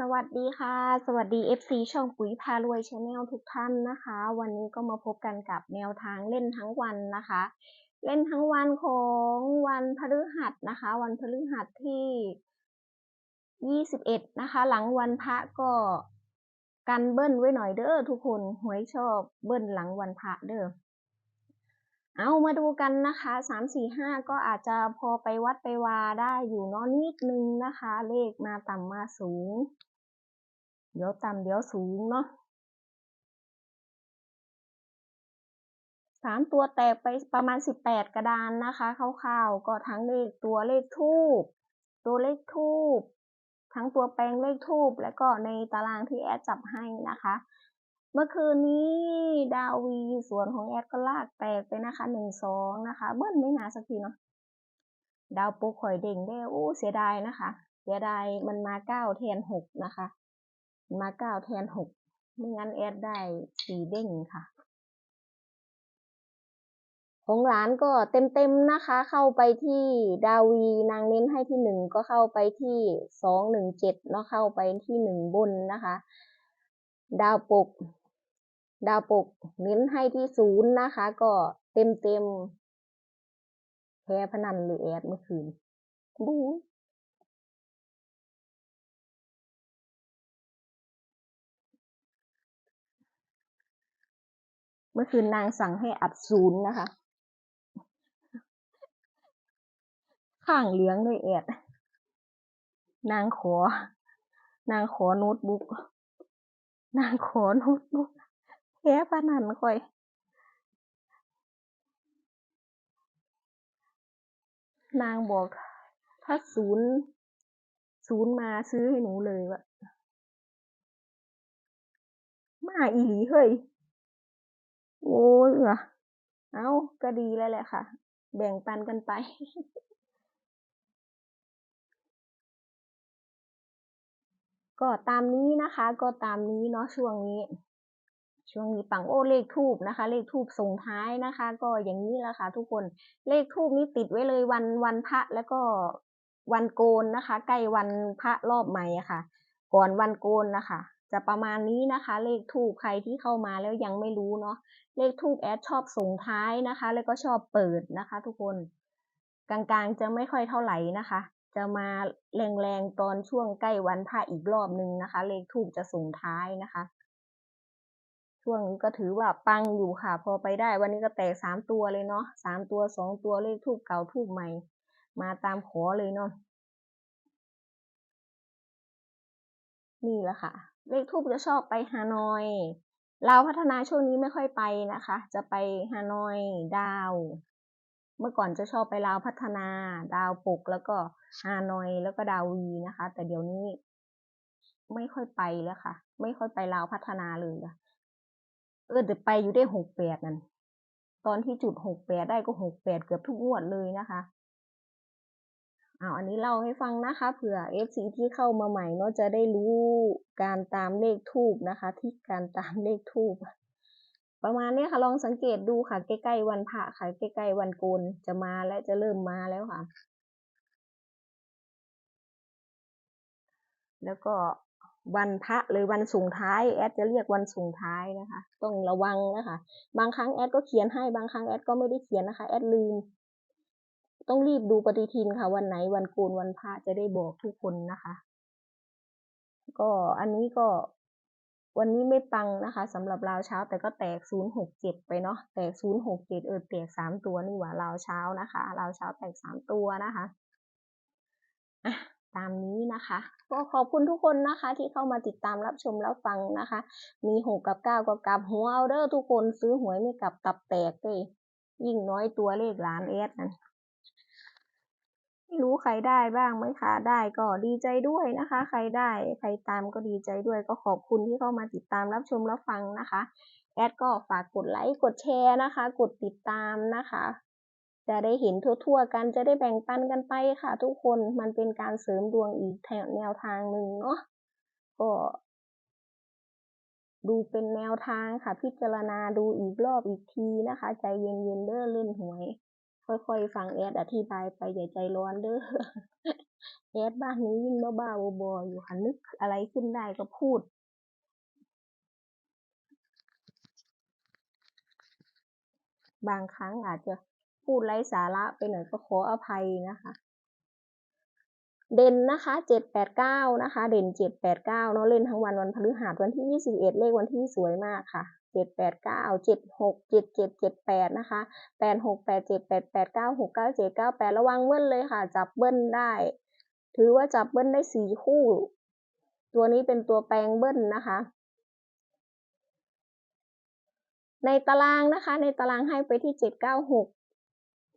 สวัสดีค่ะ สวัสดี FC ช่องปุ๋ยพารวยชาแนลทุกท่านนะคะ วันนี้ก็มาพบกันกับแนวทางเล่นทั้งวันนะคะ เล่นทั้งวันของวันพฤหัสนะคะ วันพฤหัสที่ 21 นะคะ หลังวันพระก็กันเบิ้ลไว้หน่อยเด้อทุกคนหวยชอบเบิ้ลหลังวันพระเด้อ เอามาดูกันนะคะสามสี่ห้าก็อาจจะพอไปวัดไปวาได้อยู่เนาะนิดนึงนะคะ เลขมาต่ำมาสูง เดี๋ยวต่ำเดี๋ยวสูงเนาะสามตัวแตกไปประมาณสิบแปดกระดานนะคะคร่าวๆก็ทั้งเลขตัวเลขทูบตัวเลขทูบทั้งตัวแปลงเลขทูบแล้วก็ในตารางที่แอดจับให้นะคะ เมื่อคืนนี้ดาวีส่วนของแอดก็ลากแตกไปนะคะหนึ่งสองนะคะ เบิ้ลไม่นาสักทีเนาะดาวปุกข่อยเด่งได้อู้เสียดายนะคะ เสียดายมันมาเก้าแทนหกนะคะ มาเก้าแทนหกไม่งั้นแอดได้สี่เด้งค่ะของร้านก็เต็มๆนะคะ เข้าไปที่ดาวีนางเน้นให้ที่หนึ่งก็เข้าไปที่สองหนึ่งเจ็ดเนาะเข้าไปที่หนึ่งบนนะคะ ดาวปก ดาวปกเน้นให้ที่ศูนย์นะคะ ก็เต็มเต็มแพ้พนันหรือแอดเมื่อคืนบู๊เมื่อคืนนางสั่งให้อัดศูนย์นะคะ ข้างเหลืองเลยแอด นางขอ นางขอโน้ตบุ๊ก นางขอโน้ตบุ๊ก แพ้พนันค่อย นางบอก ถ้าศูนย์ศูนย์มาซื้อให้หนูเลยวะมาอีหลีเฮ้ย โอ้ยเหรอเอาก็ดีแล้วแหละค่ะ แบ่งปันกันไปก็ตามนี้นะคะ ก็ตามนี้เนาะช่วงนี้ ช่วงนี้ปังโอ้เลขทูบนะคะ เลขทูบส่งท้ายนะคะ ก็อย่างนี้แหละค่ะทุกคนเลขทูบนี้ติดไว้เลยวันวันพระแล้วก็วันโกนนะคะ ใกล้วันพระรอบใหม่ค่ะ ก่อนวันโกนนะคะ จะประมาณนี้นะคะ เลขทูบใครที่เข้ามาแล้วยังไม่รู้เนาะเลขทูบแอดชอบส่งท้ายนะคะ แล้วก็ชอบเปิดนะคะ ทุกคน กลางๆจะไม่ค่อยเท่าไหร่นะคะ จะมาแรงๆตอนช่วงใกล้วันพระอีกรอบนึงนะคะ เลขทูบจะส่งท้ายนะคะ ช่วงนี้ก็ถือว่าปังอยู่ค่ะ พอไปได้ วันนี้ก็แตกสามตัวเลยเนาะสามตัวสองตัวเลขทูบเก่าทูบใหม่ มาตามขอเลยเนาะนี่แหละค่ะ เลขทูบจะชอบไปฮานอยลาวพัฒนาช่วงนี้ไม่ค่อยไปนะคะ จะไปฮานอยดาว เมื่อก่อนจะชอบไปลาวพัฒนา ดาวปกแล้วก็ฮานอยแล้วก็ดาววีนะคะ แต่เดี๋ยวนี้ ไม่ค่อยไปแล้วค่ะ ไม่ค่อยไปลาวพัฒนาเลยะ เออแต่ไปอยู่ได้หกแปดนั่นตอนที่จุดหกแปดได้ก็หกแปดเกือบทุกงวดเลยนะคะเอาอันนี้เล่าให้ฟังนะคะ เผื่อ FC ที่เข้ามาใหม่เนาะจะได้รู้การตามเลขทูบนะคะ ที่การตามเลขทูบประมาณนี้ค่ะลองสังเกตดูค่ะ ใกล้ๆวันพระค่ะ ใกล้ๆวันโกนจะมาและจะเริ่มมาแล้วค่ะ แล้วก็ วันพระหรือวันส่งท้ายแอดจะเรียกวันส่งท้ายนะคะ ต้องระวังนะคะ บางครั้งแอดก็เขียนให้บางครั้งแอดก็ไม่ได้เขียนนะคะแอดลืม ต้องรีบดูปฏิทินค่ะ วันไหนวันโกนวันพระจะได้บอกทุกคนนะคะ ก็อันนี้ก็วันนี้ไม่ปังนะคะสำหรับราวเช้าแต่ก็แตกศูนย์หกเจ็ดไปเนาะแตกศูนย์หกเจ็ดเออแตกสามตัวนี่หว่าราวเช้านะคะราวเช้าแตกสามตัวนะคะอะ ตามนี้นะคะก็ขอบคุณทุกคนนะคะ ที่เข้ามาติดตามรับชมรับฟังนะคะ มีหกกับเก้าก็กลับหัวเอาเด้อทุกคนซื้อหวยไม่กลับตับแตกเลยยิ่งน้อยตัวเลขล้านเอสนั่นไม่รู้ใครได้บ้างไหมคะได้ก็ดีใจด้วยนะคะ ใครได้ใครตามก็ดีใจด้วยก็ขอบคุณที่เข้ามาติดตามรับชมรับฟังนะคะ แอดก็ฝากกดไลค์กดแชร์นะคะ กดติดตามนะคะ จะได้เห็นทั่วๆกันจะได้แบ่งปันกันไปค่ะ ทุกคนมันเป็นการเสริมดวงอีกแนวทางหนึ่งเนาะก็ดูเป็นแนวทางค่ะ พิจารณาดูอีกรอบอีกทีนะคะ ใจเย็นๆเด้อเล่นหวย ค่อยๆ ฟังแอดอธิบายไปอย่าใจร้อนเด้อแอดบ้านนี้ยิ่งบ้าๆบอๆอยู่ค่ะนึกอะไรขึ้นได้ก็พูดบางครั้งอาจจะ พูดไร้สาระไปหน่อยก็ขออภัยนะคะ เด่นนะคะเจ็ดแปดเก้านะคะ เด่นเจ็ดแปดเก้าเนาะเล่นทั้งวันวันพฤหัสวันที่ยี่สิบเอ็ดเลขวันที่สวยมากค่ะเจ็ดแปดเก้าเจ็ดหกเจ็ดเจ็ดเจ็ดแปดนะคะแปดหกแปดเจ็ดแปดแปดเก้าหกเก้าเจ็ดเก้าแปดระวังเบิ้ลเลยค่ะ จับเบิ้ลได้ ถือว่าจับเบิ้ลได้สี่คู่ ตัวนี้เป็นตัวแปลงเบิ้ลนะคะ ในตารางนะคะ ในตารางให้ไปที่เจ็ดเก้าหก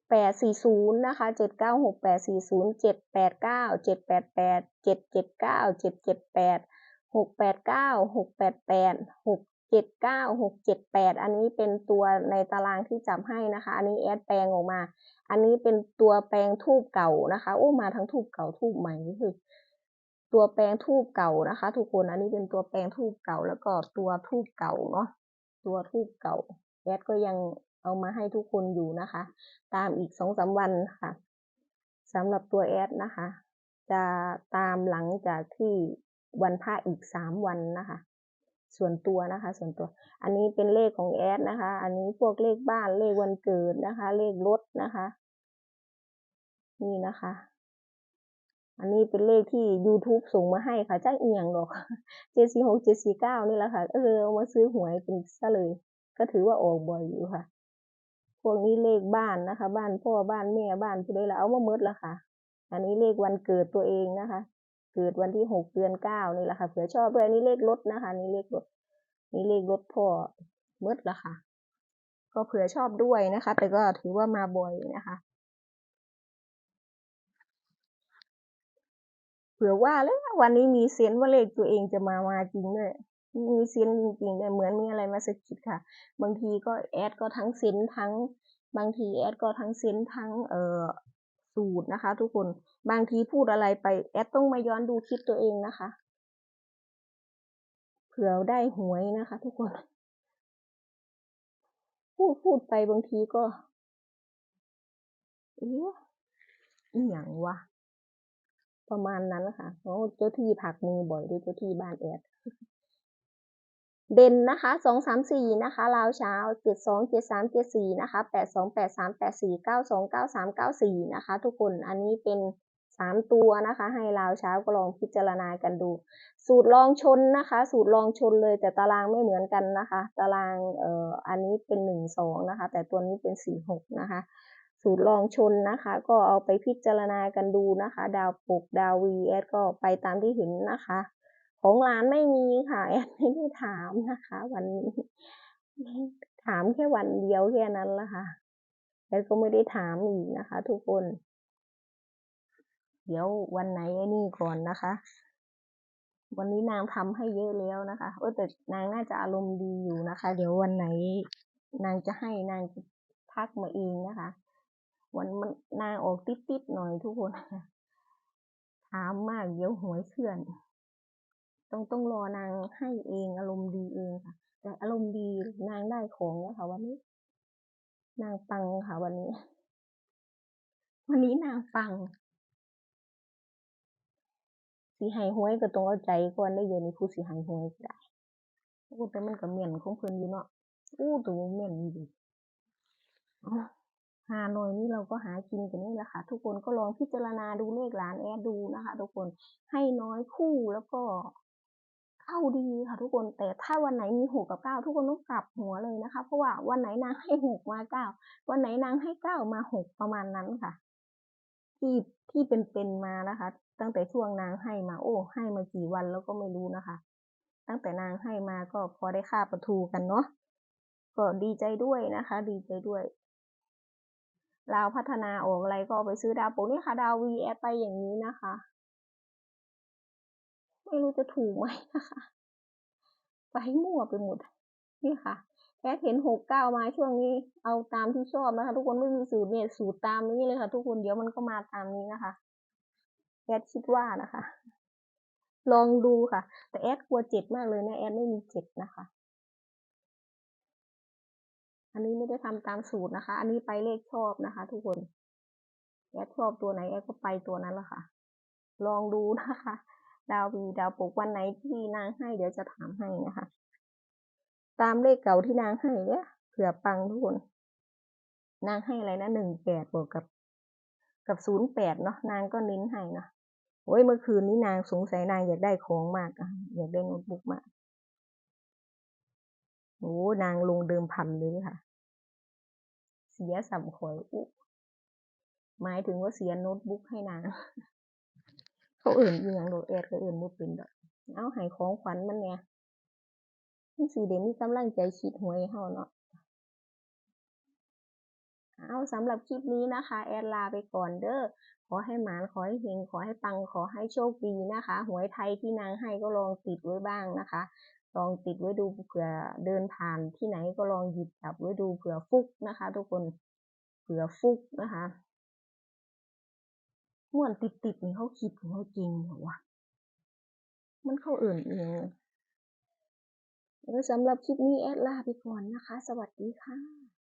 แปดสี่ศูนย์นะคะเจ็ดเก้าหกแปดสี่ศูนย์เจ็ดแปดเก้าเจ็ดแปดแปดเจ็ดเจ็ดเก้าเจ็ดเจ็ดแปดหกแปดเก้าหกแปดแปดหกเจ็ดเก้าหกเจ็ดแปดอันนี้เป็นตัวในตารางที่จับให้นะคะ อันนี้แอดแปลงออกมา อันนี้เป็นตัวแปลงทูบเก่านะคะ โอ้มาทั้งทูบเก่าทูบใหม่นี่คือตัวแปลงทูบเก่านะคะ ทุกคน อันนี้เป็นตัวแปลงทูบเก่าแล้วก็ตัวทูบเก่าเนาะ ตัวทูบเก่าแอดก็ยัง เอามาให้ทุกคนอยู่นะคะ ตามอีกสองสามวันค่ะสำหรับตัวแอดนะคะ จะตามหลังจากที่วันพระอีกสามวันนะคะ ส่วนตัวนะคะ ส่วนตัว อันนี้เป็นเลขของแอดนะคะ อันนี้พวกเลขบ้านเลขวันเกิดนะคะ เลขรถนะคะ นี่นะคะอันนี้เป็นเลขที่ YouTube ส่งมาให้ค่ะจ้าเอียงหรอกเจ็ดสี่หกเจ็ดสี่เก้านี่แหละค่ะ เออเอามาซื้อหวยเป็นซะเลย ก็ถือว่าออกบ่อยอยู่ค่ะ วกนี้เลขบ้านนะคะ บ้านพ่อบ้านแม่บ้านผู้ใดละเอามาเมดละค่ะ อันนี้เลขวันเกิดตัวเองนะคะ เกิดวันที่หกเดือนเก้านี่แหละค่ะเผื่อชอบด้วยอันนี้เลขรถนะคะนี่เลขรถนี่เลขรถพ่อเมดละค่ะ ก็เผื่อชอบด้วยนะคะ แต่ก็ถือว่ามาบ่อยนะคะเผื่อว่าแล้ววันนี้มีเซนว่าเลขตัวเองจะมามาจริงด้วย มีเซนจริงๆเลยเหมือนมีอะไรมาสะกิดค่ะ บางทีก็แอดก็ทั้งเซนทั้ง บางทีแอดก็ทั้งเซนทั้งเอ่อสูตรนะคะ ทุกคนบางทีพูดอะไรไปแอดต้องมาย้อนดูคลิปตัวเองนะคะเผื่อได้หวยนะคะ ทุกคน พูดพูดไปบางทีก็เอ๊ะอหย่างวะประมาณนั้นค่ะโอ้เจ้าที่ผักมือบ่อยด้วยเจ้าที่บ้านแอด เด่นนะคะสองสามสี่นะคะลาวเช้าเจ็ดสองเจ็ดสามเจ็ดสี่นะคะแปดสองแปดสามแปดสี่เก้าสองเก้าสามเก้าสี่นะคะ ทุกคนอันนี้เป็นสามตัวนะคะ ให้ลาวเช้าก็ลองพิจารณากันดู สูตรลองชนนะคะ สูตรลองชนเลยแต่ตารางไม่เหมือนกันนะคะ ตารางเอ่ออันนี้เป็นหนึ่งสองนะคะ แต่ตัวนี้เป็นสี่หกนะคะ สูตรลองชนนะคะ ก็เอาไปพิจารณากันดูนะคะ ดาวปกดาววีแอดก็ไปตามที่เห็นนะคะ ของร้านไม่มีค่ะแอดไม่ได้ถามนะคะ วันถามแค่วันเดียวแค่นั้นละค่ะแอดก็ไม่ได้ถามอีกนะคะ ทุกคน เดี๋ยววันไหนไอ้นี่ก่อนนะคะ วันนี้นางทำให้เยอะแล้วนะคะเออแต่นางน่าจะอารมณ์ดีอยู่นะคะ เดี๋ยววันไหน นางจะให้นางจะทักมาเองนะคะ วันมันนางออกติดๆหน่อยทุกคนถามมากเดี๋ยวหวยเคลื่อน ต้องต้องรอนางให้เองอารมณ์ดีเองค่ะ แต่อารมณ์ดีนางได้ของแล้วค่ะวันนี้ นางปังค่ะวันนี้ วันนี้นางปังสีหายหวยก็ต้องเอาใจก่อนได้เดี๋ยวนี้ผู้สีหายหวยก็ได้โอ้แต่มันก็เหม็นของเพิ่นอยู่เนาะอู้ตัวเหม็นดีอ๋อหาหน่อยนี่เราก็หากินกันนี่แหละค่ะ ทุกคนก็ลองพิจารณาดูเลขร้านแอดดูนะคะ ทุกคนให้น้อยคู่แล้วก็ เข้าดีค่ะทุกคนแต่ถ้าวันไหนมีหกกับเก้าทุกคนต้องกลับหัวเลยนะคะ เพราะว่าวันไหนนางให้หกมาเก้าวันไหนนางให้เก้ามาหกประมาณนั้นค่ะ ที่ที่เป็นๆมานะคะ ตั้งแต่ช่วงนางให้มาโอ้ ให้มากี่วันแล้วก็ไม่รู้นะคะ ตั้งแต่นางให้มาก็พอได้ค่าประทูกันเนาะก็ดีใจด้วยนะคะ ดีใจด้วยลาวพัฒนาออกอะไรก็ไปซื้อดาวโปนี่ค่ะ ดาววีแอดไปอย่างนี้นะคะ ไม่รู้จะถูกไหมนะคะไปมั่วไปหมดนี่ค่ะแอดเห็นหกเก้ามาช่วงนี้ เอาตามที่ชอบนะคะ ทุกคนไม่มีสูตรเนี่ยสูตรตามนี้เลยค่ะ ทุกคนเดี๋ยวมันก็มาตามนี้นะคะแอดคิดว่านะคะ ลองดูค่ะ แต่แอดกลัวเจ็ดมากเลยนะแอดไม่มีเจ็ดนะคะ อันนี้ไม่ได้ทำตามสูตรนะคะ อันนี้ไปเลขชอบนะคะ ทุกคนแอดชอบตัวไหนแอดก็ไปตัวนั้นแหละค่ะ ลองดูนะคะ ดาวมีดาวปกวันไหนที่นางให้เดี๋ยวจะถามให้นะคะ ตามเลขเก่าที่นางให้เนี่ยเผื่อปังทุกคน นางให้อะไรนะหนึ่งแปดบวกกับ กับศูนย์แปดเนาะนางก็เน้นให้นะโอ้ยเมื่อคืนนี้นางสงสัยนางอยากได้ของมากอะอยากได้โน้ตบุ๊กมากโอ้นางลงเดิมพันเลยค่ะ เสียสัมขอยอุหมายถึงว่าเสียโน้ตบุ๊กให้นาง เขาเอื่นอีหยังโดดแอดก็เอื่นบ่เป็นดอกเอาให้ของขวัญมันเนี่ยมันสิได้มีกำลังใจคิดหวยให้เฮาเนาะเอาสำหรับคลิปนี้นะคะ แอดลาไปก่อนเด้อขอให้หมานขอให้เฮงขอให้ปังขอให้โชคดีนะคะ หวยไทยที่นางให้ก็ลองติดไว้บ้างนะคะ ลองติดไว้ดูเผื่อเดินผ่านที่ไหนก็ลองหยิบจับไว้ดูเผื่อฟุกนะคะ ทุกคนเผื่อฟุกนะคะ ม่วนติดติดๆนี่เขาคิดของเขาจริงเหรอวะ มันเข้าเอื่นเองแล้วสำหรับคลิปนี้แอดลาไปก่อนนะคะ สวัสดีค่ะ